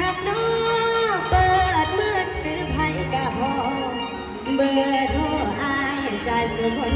หัากน้อเปิดมืดหรือไผกะพอเบอร์โทรอายใจสุคน